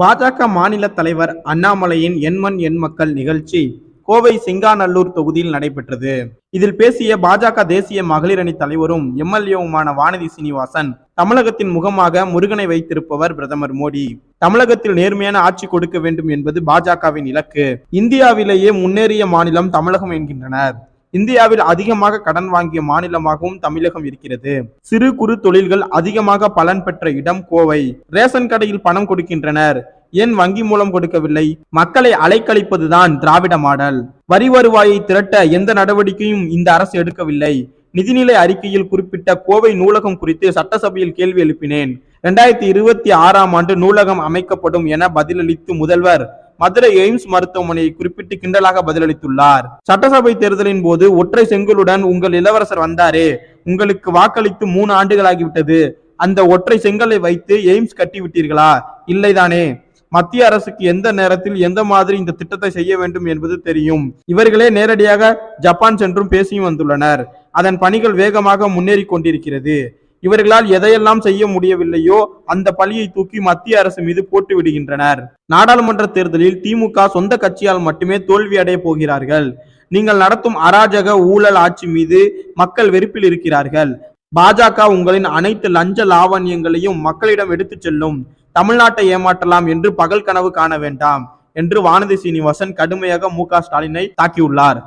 பாஜக மாநில தலைவர் அண்ணாமலையின் எண்மண் எண் மக்கள் நிகழ்ச்சி கோவை சிங்காநல்லூர் தொகுதியில் நடைபெற்றது. இதில் பேசிய பாஜக தேசிய மகளிர் அணி தலைவரும் எம்எல்ஏவுமான வானதி சீனிவாசன் தமிழகத்தின் முகமாக முருகனை வைத்திருப்பவர் பிரதமர் மோடி. தமிழகத்தில் நேர்மையான ஆட்சி கொடுக்க வேண்டும் என்பது பாஜகவின் இலக்கு. இந்தியாவிலேயே முன்னேறிய மாநிலம் தமிழகம் என்கின்றனர். இந்தியாவில் அதிகமாக கடன் வாங்கிய மாநிலமாகவும் தமிழகம் இருக்கிறது. சிறு குறு தொழில்கள் அதிகமாக பலன் பெற்ற இடம் கோவை. ரேஷன் கடையில் பணம் கொடுக்கின்றனர். ஏன் வங்கி மூலம் கொடுக்கவில்லை? மக்களை அலைக்கழிப்பதுதான் திராவிட மாடல். வரி வருவாயை திரட்ட எந்த நடவடிக்கையும் இந்த அரசு எடுக்கவில்லை. நிதிநிலை அறிக்கையில் குறிப்பிட்ட கோவை நூலகம் குறித்து சட்டசபையில் கேள்வி எழுப்பினேன். இரண்டாயிரத்தி இருபத்தி ஆறாம் ஆண்டு நூலகம் அமைக்கப்படும் என பதிலளித்து முதல்வர் மதுரை எய்ம்ஸ் மருத்துவமனையை குறிப்பிட்டு கிண்டலாக பதிலளித்துள்ளார். சட்டசபை தேர்தலின் போது ஒற்றை செங்கலுடன் உங்கள் இளவரசர் வந்தாரே உங்களுக்கு வாக்களித்து மூணு ஆண்டுகளாகிவிட்டது. அந்த ஒற்றை செங்கலை வைத்து எய்ம்ஸ் கட்டிவிட்டீர்களா? இல்லைதானே. மத்திய அரசுக்கு எந்த நேரத்தில் எந்த மாதிரி இந்த திட்டத்தை செய்ய வேண்டும் என்பது தெரியும். இவர்களே நேரடியாக ஜப்பான் சென்றும் பேசியும் வந்துள்ளனர். அதன் பணிகள் வேகமாக முன்னேறி கொண்டிருக்கிறது. இவர்களால் எதையெல்லாம் செய்ய முடியவில்லையோ அந்த பழியை தூக்கி மத்திய அரசு மீது போட்டு விடுகின்றனர். நாடாளுமன்ற தேர்தலில் திமுக சொந்த கட்சியால் மட்டுமே தோல்வி அடைய போகிறார்கள். நீங்கள் நடத்தும் அராஜக ஊழல் ஆட்சி மீது மக்கள் வெறுப்பில் இருக்கிறார்கள். பாஜக உங்களின் அனைத்து லஞ்ச லாவண்யங்களையும் மக்களிடம் எடுத்துச் செல்லும். தமிழ்நாட்டை ஏமாற்றலாம் என்று பகல் கனவு காண வேண்டாம் என்று வானதி சீனிவாசன் கடுமையாக மு க ஸ்டாலினை தாக்கியுள்ளார்.